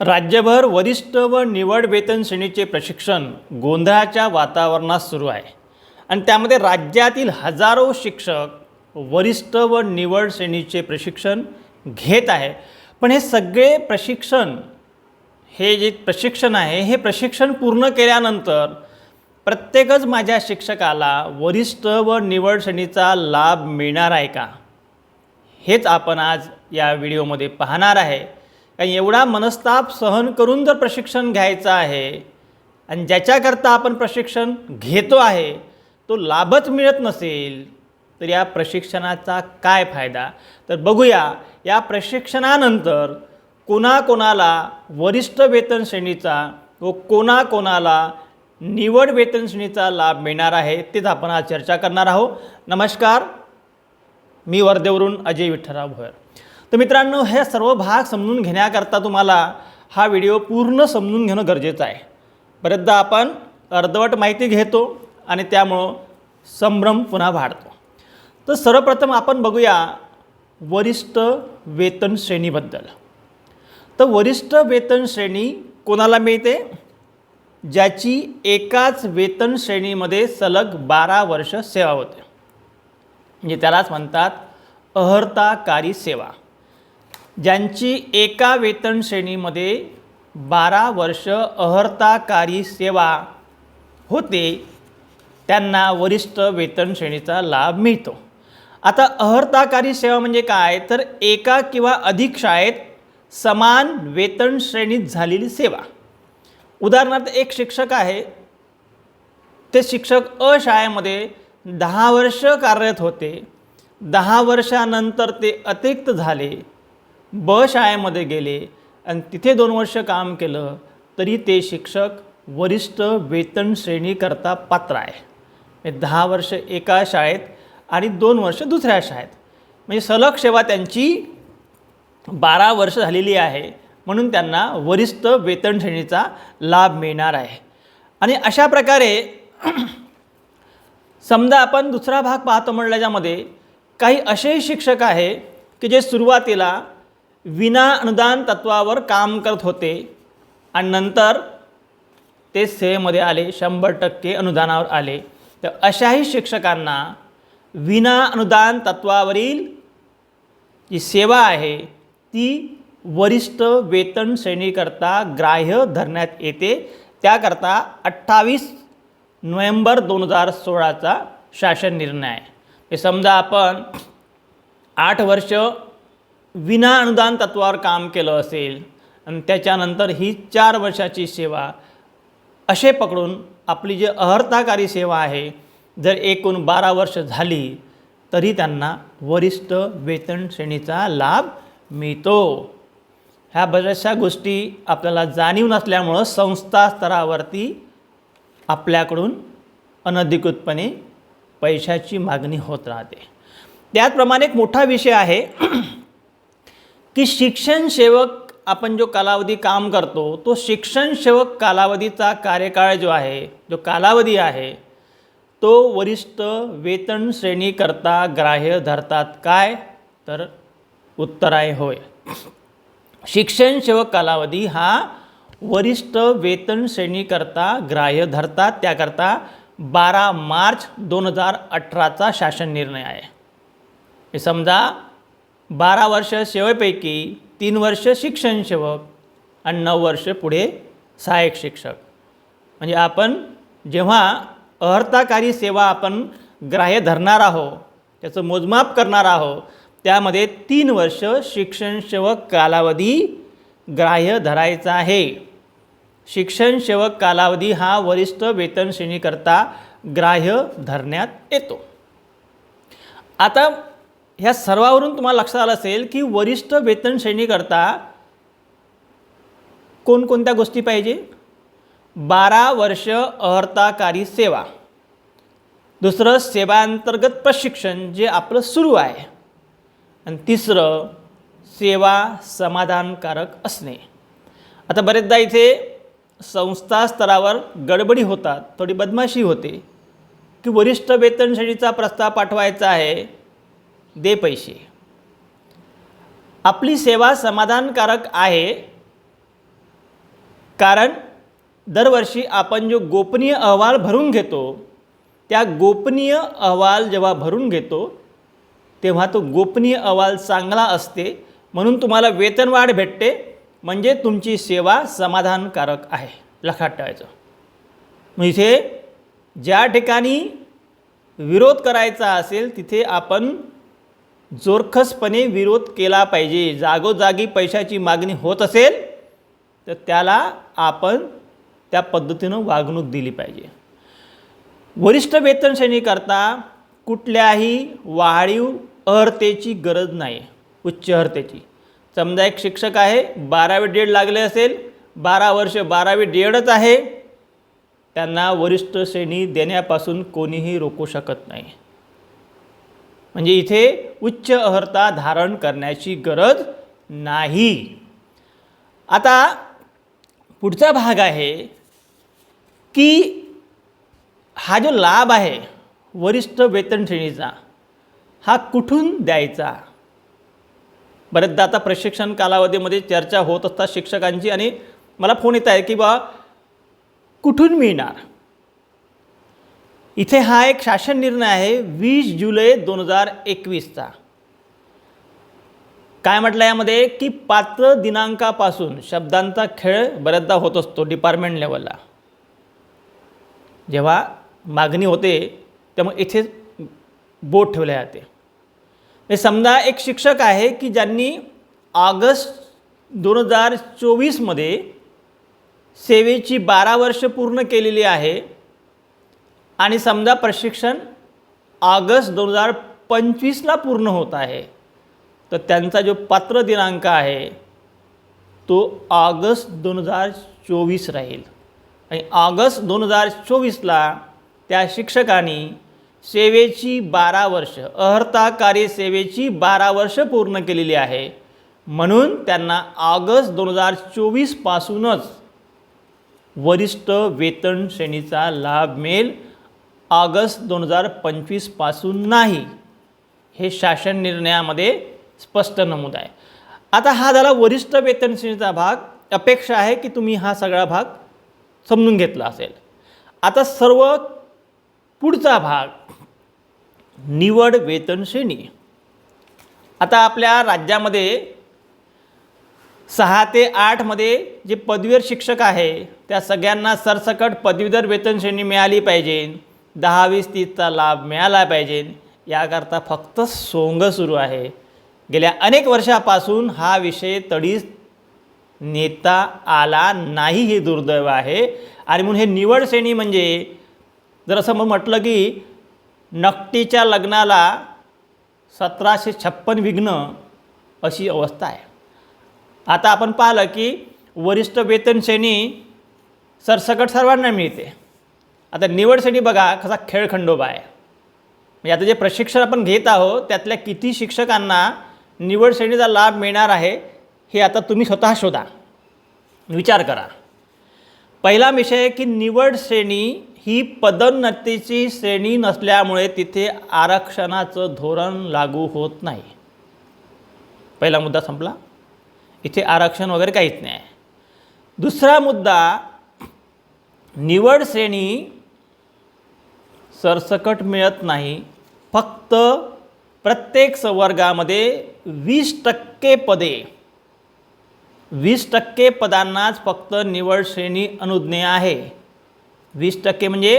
राज्यभर वरिष्ठ व निवड वेतन श्रेणीचे प्रशिक्षण गोंधळाच्या वातावरणात सुरू आहे. आणि त्यामध्ये राज्यातील हजारो शिक्षक वरिष्ठ व निवड श्रेणीचे प्रशिक्षण घेत आहे. पण हे सगळे प्रशिक्षण हे जे प्रशिक्षण आहे हे प्रशिक्षण पूर्ण केल्यानंतर प्रत्येकच माझ्या शिक्षकाला वरिष्ठ व निवड श्रेणीचा लाभ मिळणार आहे का? हेच आपण आज या व्हिडिओमध्ये पाहणार आहे. कारण एवढा मनस्ताप सहन करून जर प्रशिक्षण घ्यायचं आहे आणि ज्याच्याकरता आपण प्रशिक्षण घेतो आहे तो लाभच मिळत नसेल तर या प्रशिक्षणाचा काय फायदा? तर बघूया या प्रशिक्षणानंतर कोणाकोणाला वरिष्ठ वेतन श्रेणीचा व कोणाकोणाला निवड वेतन श्रेणीचा लाभ मिळणार आहे तेच आपण आज चर्चा करणार आहोत. नमस्कार मी वर्धेवरून अजय विठ्ठलराव भोयर. तर मित्रांनो हे सर्व भाग समजून घेण्याकरता तुम्हाला हा व्हिडिओ पूर्ण समजून घेणं गरजेचं आहे. बरेचदा आपण अर्धवट माहिती घेतो आणि त्यामुळं संभ्रम पुन्हा वाढतो. तर सर्वप्रथम आपण बघूया वरिष्ठ वेतन श्रेणीबद्दल. तर वरिष्ठ वेतन श्रेणी कोणाला मिळते? ज्याची एकाच वेतन श्रेणीमध्ये सलग बारा वर्ष सेवा होते. म्हणजे त्यालाच म्हणतात अहर्ताकारी सेवा. ज्यांची एका वेतन श्रेणीमध्ये बारा वर्ष अहर्ताकारी सेवा होते त्यांना वरिष्ठ वेतन श्रेणीचा लाभ मिळतो. आता अहर्ताकारी सेवा म्हणजे काय? तर एका किंवा अधिक शाळेत समान वेतन श्रेणीत झालेली सेवा. उदाहरणार्थ एक शिक्षक आहे. ते शिक्षक अ शाळेमध्ये दहा वर्ष कार्यरत होते. दहा वर्षानंतर ते अतिरिक्त झाले. ब शाळेमध्ये गेले आणि तिथे दोन वर्ष काम केलं तरी ते शिक्षक वरिष्ठ वेतन श्रेणीकरता पात्र आहे. म्हणजे दहा वर्ष एका शाळेत आणि दोन वर्ष दुसऱ्या शाळेत. म्हणजे सलग सेवा त्यांची बारा वर्ष झालेली आहे म्हणून त्यांना वरिष्ठ वेतन श्रेणीचा लाभ मिळणार आहे. आणि अशा प्रकारे समजा आपण दुसरा भाग पाहतो म्हणलं ज्यामध्ये काही असेही शिक्षक आहे की जे सुरुवातीला विना अनुदान तत्वावर काम करत होते आणि नंतर ते सेवेमध्ये आले शंभर टक्के अनुदानावर आले. तर अशाही शिक्षकांना विना अनुदान तत्वावरील जी सेवा आहे ती वरिष्ठ वेतन श्रेणीकरता ग्राह्य धरण्यात येते. त्याकरता अठ्ठावीस नोव्हेंबर दोन हजार सोळाचा शासन निर्णय आहे. समजा आपण आठ वर्ष विना अनुदान तत्वावर काम केलं असेल आणि त्याच्यानंतर ही चार वर्षाची सेवा असे पकडून आपली जी अहर्ताकारी सेवा आहे जर एकूण बारा वर्ष झाली तरी त्यांना वरिष्ठ वेतन श्रेणीचा लाभ मिळतो. ह्या बऱ्याचशा गोष्टी आपल्याला जाणीव नसल्यामुळं संस्था स्तरावरती आपल्याकडून अनधिकृतपणे पैशाची मागणी होत राहते. त्याचप्रमाणे एक मोठा विषय आहे की शिक्षण सेवक आपण जो कालावधी काम करतो तो शिक्षण सेवक कालावधीचा कार्यकाळ जो आहे जो कालावधी आहे तो वरिष्ठ वेतन श्रेणीकरता ग्राह्य धरतात काय? तर उत्तर आहे होय. शिक्षण सेवक कालावधी हा वरिष्ठ वेतन श्रेणीकरता ग्राह्य धरतात त्याकरता बारा मार्च दोन हजार अठराचा शासन निर्णय आहे. हे समजा बारा वर्ष सेवेपैकी तीन वर्ष शिक्षण सेवक आणि नऊ वर्ष पुढे सहाय्यक शिक्षक. म्हणजे आपण जेव्हा अहर्ताकारी सेवा आपण ग्राह्य धरणार आहो त्याचं मोजमाप करणार आहो त्यामध्ये तीन वर्ष शिक्षण सेवक कालावधी ग्राह्य धरायचा आहे. शिक्षण सेवक कालावधी हा वरिष्ठ वेतन श्रेणीकरता ग्राह्य धरण्यात येतो. आता ह्या सर्वावरून तुम्हाला लक्षात आलं असेल की वरिष्ठ वेतन श्रेणीकरता कोणकोणत्या गोष्टी पाहिजे? बारा वर्ष अहर्ताकारी सेवा. दुसरं सेवांतर्गत प्रशिक्षण जे आपलं सुरू आहे. आणि तिसरं सेवा समाधानकारक असणे. आता बरेचदा इथे संस्था स्तरावर गडबडी होतात थोडी बदमाशी होते. की वरिष्ठ वेतन श्रेणीचा प्रस्ताव पाठवायचा आहे दे पैसे. आपली सेवा समाधानकारक आहे कारण दरवर्षी आपण जो गोपनीय अहवाल भरून घेतो त्या गोपनीय अहवाल जेव्हा भरून घेतो तेव्हा तो गोपनीय अहवाल चांगला असते म्हणून तुम्हाला वेतनवाढ भेटते म्हणजे तुमची सेवा समाधानकारक आहे लक्षात ठेवायचं. मग इथे ज्या ठिकाणी विरोध करायचा असेल तिथे आपण जोरखसपणे विरोध केला पाहिजे. जागोजागी पैशाची मागणी होत असेल तर त्याला आपण त्या पद्धतीनं वागणूक दिली पाहिजे. वरिष्ठ वेतन श्रेणीकरता कुठल्याही वाढीव अर्हतेची गरज नाही उच्च अर्हतेची. समजा एक शिक्षक आहे बारावी डेड लागले असेल बारा वर्ष बारावी डेडच आहे त्यांना वरिष्ठ श्रेणी देण्यापासून कोणीही रोखू शकत नाही. म्हणजे इथे उच्च अर्हता धारण करण्याची गरज नाही. आता पुढचा भाग आहे की हा जो लाभ आहे वरिष्ठ वेतन श्रेणीचा हा कुठून द्यायचा? बरेचदा आता प्रशिक्षण कालावधीमध्ये चर्चा होत असतात शिक्षकांची आणि मला फोन येत आहे की बा कुठून मिळणार? इथे हा एक शासन निर्णय आहे वीस जुलै दोन हजार एकवीसचा. काय म्हटलं यामध्ये? की पात्र दिनांकापासून शब्दांचा खेळ बऱ्याचदा होत असतो डिपार्टमेंट लेवलला जेव्हा मागणी होते तेव्हा इथे बोट ठेवले जाते. हे समजा एक शिक्षक आहे की ज्यांनी ऑगस्ट दोन हजार चोवीसमध्ये सेवेची बारा वर्ष पूर्ण केलेली आहे आणि समजा प्रशिक्षण ऑगस्ट दोन हजार पंचवीसला पूर्ण होत आहे तर त्यांचा जो पात्र दिनांक आहे तो ऑगस्ट दोन हजार चोवीस राहील. आणि ऑगस्ट दोन हजार चोवीसला त्या शिक्षकांनी सेवेची बारा वर्ष अहर्ता कार्य सेवेची बारा वर्ष पूर्ण केलेली आहे. म्हणून त्यांना ऑगस्ट दोन हजार चोवीसपासूनच वरिष्ठ वेतन श्रेणीचा लाभ मिळेल. ऑगस्ट दोन हजार पंचवीसपासून नाही. हे शासन निर्णयामध्ये स्पष्ट नमूद आहे. आता हा झाला वरिष्ठ वेतन श्रेणीचा भाग. अपेक्षा आहे की तुम्ही हा सगळा भाग समजून घेतला असेल. आता सर्व पुढचा भाग निवड वेतन श्रेणी आता आपल्या राज्यामध्ये सहा ते आठमध्ये जे पदवीधर शिक्षक आहे त्या सगळ्यांना सरसकट पदवीधर वेतन श्रेणी मिळाली पाहिजे. दहा वीस तीसचा लाभ मिळाला पाहिजे. याकरता फक्त सोंग सुरू आहे. गेल्या अनेक वर्षापासून हा विषय तडीस नेता आला नाही हे दुर्दैव आहे. आणि म्हणून हे निवड श्रेणी म्हणजे जर असं मग म्हटलं की नकटीच्या लग्नाला सतराशे छप्पन विघ्न अशी अवस्था आहे. आता आपण पाहिलं की वरिष्ठ वेतन श्रेणी सरसकट सर्वांना मिळते. आता निवडसाठी बघा कसा खेळखंडोबा आहे. म्हणजे आता जे प्रशिक्षण आपण घेत आहोत त्यातल्या किती शिक्षकांना निवड श्रेणीचा लाभ मिळणार आहे हे आता तुम्ही स्वतः शोधा. विचार करा. पहिला विषय आहे की निवड श्रेणी ही पदोन्नतीची श्रेणी नसल्यामुळे तिथे आरक्षणाचं धोरण लागू होत नाही. पहिला मुद्दा संपला. इथे आरक्षण वगैरे काहीच नाही. दुसरा मुद्दा निवड श्रेणी सरसकट मिळत नाही. फक्त प्रत्येक संवर्गामध्ये वीस टक्के पदे. वीस टक्के पदांनाच फक्त निवड श्रेणी अनुज्ञे आहे. वीस टक्के म्हणजे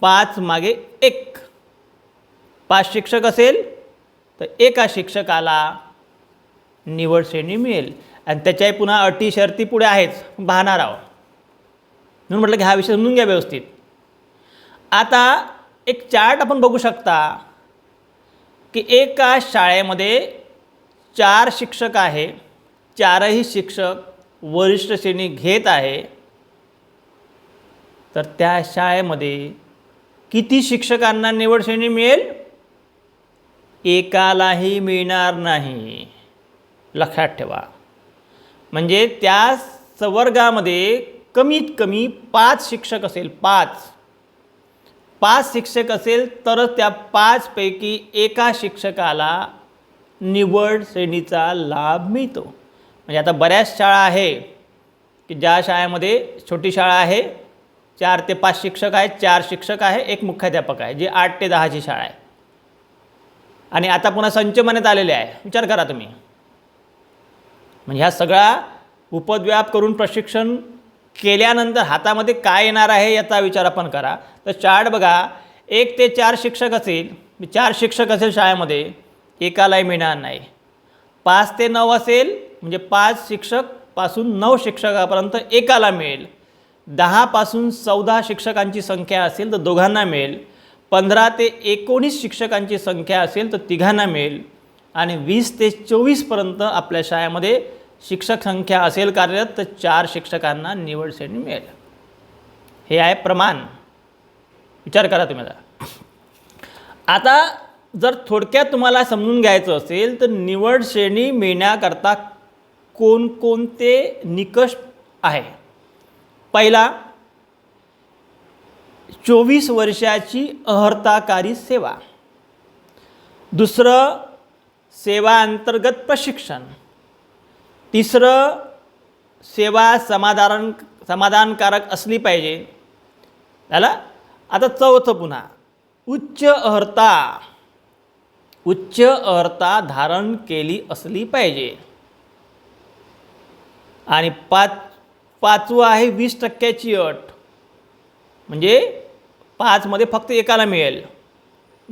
पाच मागे एक. पाच शिक्षक असेल तर एका शिक्षकाला निवड श्रेणी मिळेल. आणि त्याच्याही पुन्हा अटी शर्ती पुढे आहेच. पाहणार आहोत म्हणून म्हटलं की हा विषय समजून घ्या व्यवस्थित. आता एक चार्ट आपण बघू शकता की एका शाळेमध्ये चार शिक्षक आहे चारही शिक्षक वरिष्ठ श्रेणी घेत आहे. तर त्या शाळेमध्ये किती शिक्षकांना निवड श्रेणी मिळेल? एकालाही मिळणार नाही. लक्षात ठेवा. म्हणजे त्या संवर्गामध्ये कमीत कमी पाच शिक्षक असेल पाच. पाच शिक्षक असेल तरच त्या पाचपैकी एका शिक्षकाला निवड श्रेणीचा लाभ मिळतो. म्हणजे आता बऱ्याच शाळा आहे की ज्या शाळेमध्ये छोटी शाळा आहे चार ते पाच शिक्षक आहेत चार शिक्षक आहे एक मुख्याध्यापक आहे जी आठ ते दहाची शाळा आहे. आणि आता पुन्हा संच मनात आलेले आहे. विचार करा तुम्ही. म्हणजे ह्या सगळा उपद्व्याप करून प्रशिक्षण केल्यानंतर हातामध्ये काय येणार आहे याचा विचार आपण करा. तर चार्ट बघा एक ते चार शिक्षक असेल चार शिक्षक असेल शाळेमध्ये एकालाही मिळणार नाही. पाच ते नऊ असेल म्हणजे पाच शिक्षकपासून नऊ शिक्षकापर्यंत एकाला मिळेल. दहापासून चौदा शिक्षकांची संख्या असेल तर दोघांना मिळेल. पंधरा ते एकोणीस शिक्षकांची संख्या असेल तर तिघांना मिळेल. आणि वीस ते चोवीसपर्यंत आपल्या शाळेमध्ये शिक्षक संख्या असेल कार्यरत तर चार शिक्षकांना निवड श्रेणी मिळेल. हे आहे प्रमाण. विचार करा तुम्ही आता. जर थोडक्यात तुम्हाला समजून घ्यायचं असेल तर निवड श्रेणी मिळण्याकरता कोणकोणते निकष आहे? पहिला चोवीस वर्षाची अहर्ताकारी सेवा. दुसरं सेवा अंतर्गत प्रशिक्षण. तिसरं सेवा समाधान समाधानकारक असली पाहिजे. झालं? आता चौथं पुन्हा. उच्च अर्हता उच्च अर्हता धारण केली असली पाहिजे. आणि पाच पाचवं आहे वीस टक्क्याची अट. म्हणजे पाचमध्ये फक्त एकाला मिळेल.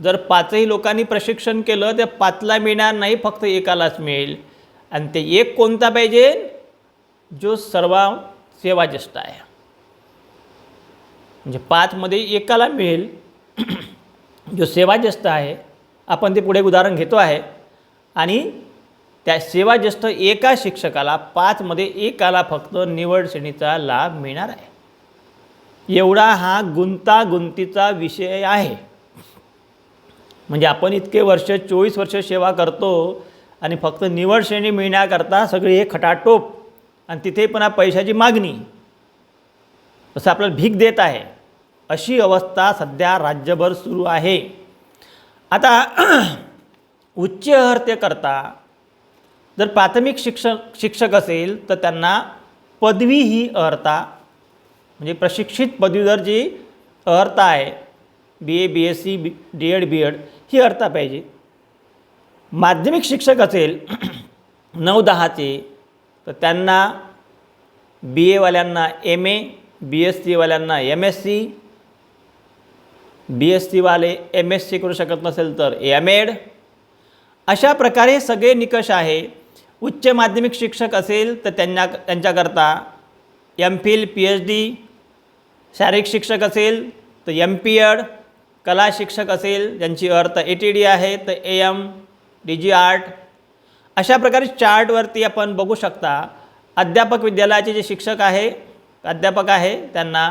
जर पाचही लोकांनी प्रशिक्षण केलं तर पाचला मिळणार नाही फक्त एकालाच मिळेल. आणि ते एक कोणता पाहिजे? जो सर्व सेवाज्येष्ठ आहे. म्हणजे पाचमध्ये एकाला मिळेल. जो सेवाज्येष्ठ आहे आपण ते पुढे उदाहरण घेतो आहे. आणि त्या सेवाज्येष्ठ एका शिक्षकाला पाचमध्ये एकाला फक्त निवड श्रेणीचा लाभ मिळणार आहे. एवढा हा गुंतागुंतीचा विषय आहे. म्हणजे आपण इतके वर्ष चोवीस वर्ष सेवा करतो आणि फक्त निवड श्रेणी मिळण्याकरता सगळी हे खटाटोप. आणि तिथे पुन्हा पैशाची मागणी. असं आपल्याला भीक देत आहे. अशी अवस्था सध्या राज्यभर सुरू आहे. आता उच्च करता जर प्राथमिक शिक्षक शिक्षक असेल तर त्यांना पदवी ही अर्हता. म्हणजे प्रशिक्षित पदवीधर जी अर्हता आहे B A B S C B D Ed B Ed ही अर्हता पाहिजे. माध्यमिक शिक्षक असेल नऊ दहाचे तर त्यांना बी एवाल्यांना M A B S सीवाल्यांना M S C B S सीवाले M S C करू शकत नसेल तर एम एड अशा प्रकारे सगळे निकष आहे. उच्च माध्यमिक शिक्षक असेल तर त्यांना त्यांच्याकरता M Phil P H D शारीरिक शिक्षक असेल तर एम पी एड कला शिक्षक असेल ज्यांची अर्थ ए टी डी आहे तर A M D G art. अशा प्रकारे चार्टवरती आपण बघू शकता अध्यापक विद्यालयाचे जे शिक्षक आहे अध्यापक आहे त्यांना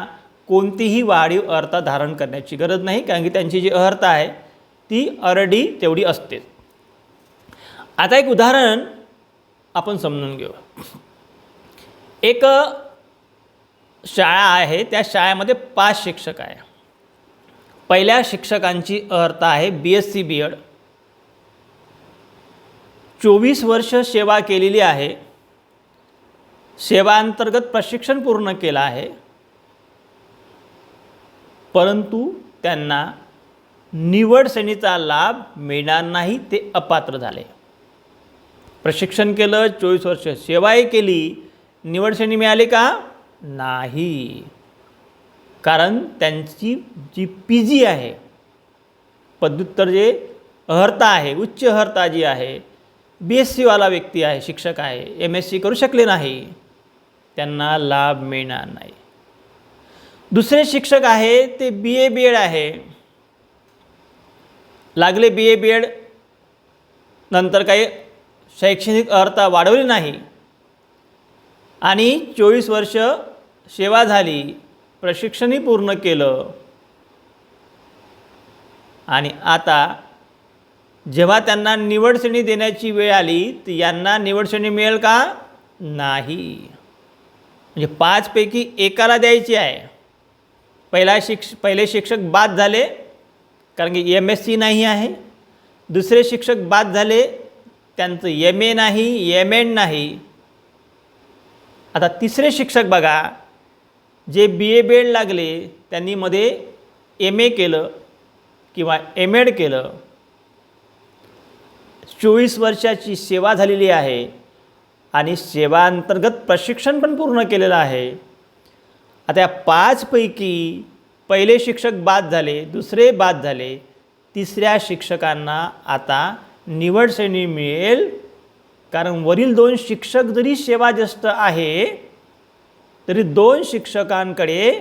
कोणतीही वाढीव अर्थ धारण करण्याची गरज नाही कारण की त्यांची जी अर्थ आहे ती अरडी तेवढी असते. आता एक उदाहरण आपण समजून घेऊ. एक शाळा आहे त्या शाळेमध्ये पाच शिक्षक आहे. पहिल्या शिक्षकांची अर्थ आहे B S C B Ed चोवीस वर्ष सेवा केलेली आहे. सेवांतर्गत प्रशिक्षण पूर्ण केलं आहे. परंतु त्यांना निवड श्रेणीचा लाभ मिळणार नाही ते अपात्र झाले. प्रशिक्षण केलं चोवीस वर्ष सेवाही केली. निवड श्रेणी मिळाली का? नाही. कारण त्यांची जी पी जी आहे पदव्युत्तर जे अर्हता आहे उच्च अर्हता जी आहे बी एस सीवाला व्यक्ती आहे शिक्षक आहे एम एस सी करू शकले नाही त्यांना लाभ मिळणार नाही. दुसरे शिक्षक आहे ते बी ए बी एड आहे. लागले बी ए बी एड नंतर काही शैक्षणिक अर्हता वाढवली नाही. आणि चोवीस वर्ष सेवा झाली प्रशिक्षणही पूर्ण केलं. आणि आता जेव्हा त्यांना निवड श्रेणी देण्याची वेळ आली तर यांना निवड श्रेणी मिळेल का? नाही. म्हणजे पाचपैकी एकाला द्यायची आहे. पहिला शिक्ष पहिले शिक्षक बाद झाले कारण की एम एस सी नाही आहे. दुसरे शिक्षक बाद झाले त्यांचं एम ए नाही एम एड नाही. आता तिसरे शिक्षक बघा जे बी ए बी एड लागले त्यांनी मध्ये एम ए केलं किंवा एम एड केलं. चोवीस वर्षाची सेवा झालेली आहे आणि सेवांतर्गत प्रशिक्षण पण पूर्ण केलेलं आहे. आता या पाचपैकी पहिले शिक्षक बाद झाले दुसरे बाद झाले तिसऱ्या शिक्षकांना आता निवड श्रेणी मिळेल. कारण वरील दोन शिक्षक जरी सेवाज्येष्ठ आहे तरी दोन शिक्षकांकडे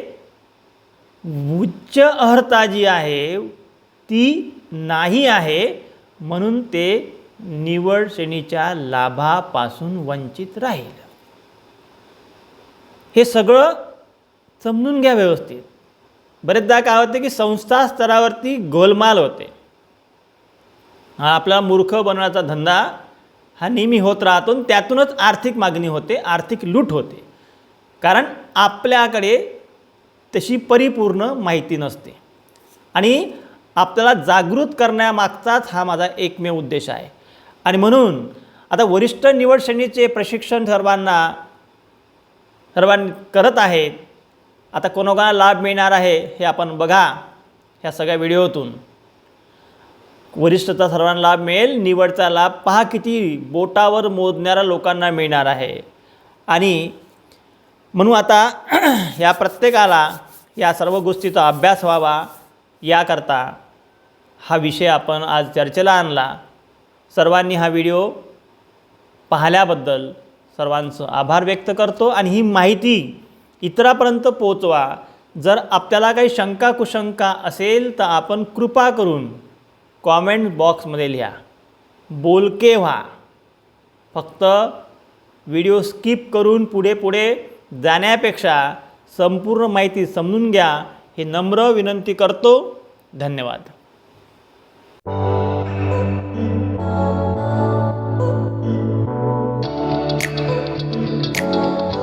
उच्च अर्हता जी आहे ती नाही आहे. म्हणून ते निवड श्रेणीच्या लाभापासून वंचित राहील. हे सगळं समजून घ्या व्यवस्थित. बरेचदा काय होते की संस्था स्तरावरती गोलमाल होते. हा आपला मूर्ख बनवण्याचा धंदा हा नेहमी होत राहतो आणि त्यातूनच आर्थिक मागणी होते आर्थिक लूट होते. कारण आपल्याकडे तशी परिपूर्ण माहिती नसते. आणि आपल्याला जागृत करण्यामागचाच हा माझा एकमेव उद्देश आहे. आणि म्हणून आता वरिष्ठ निवड श्रेणीचे प्रशिक्षण सर्वांना सर्वांनी करत आहेत आता कोणाकोणाला लाभ मिळणार आहे हे आपण बघा ह्या सगळ्या व्हिडिओतून. वरिष्ठचा सर्वांना लाभ मिळेल निवडचा लाभ पहा किती बोटावर मोजणाऱ्या लोकांना मिळणार आहे. आणि म्हणून आता या प्रत्येकाला या सर्व गोष्टीचा अभ्यास व्हावा याकरता हा विषय आपण आज चर्चेला आणला. सर्वांनी हा व्हिडिओ पाहिल्याबद्दल सर्वांचं आभार व्यक्त करतो आणि ही माहिती इतरापर्यंत पोचवा. जर आपल्याला काही शंका कुशंका असेल तर आपण कृपा करून कॉमेंट बॉक्समध्ये लिहा. बोलके व्हा. फक्त व्हिडिओ स्किप करून पुढे पुढे जाण्यापेक्षा संपूर्ण माहिती समजून घ्या. हे नम्र विनंती करतो. धन्यवाद.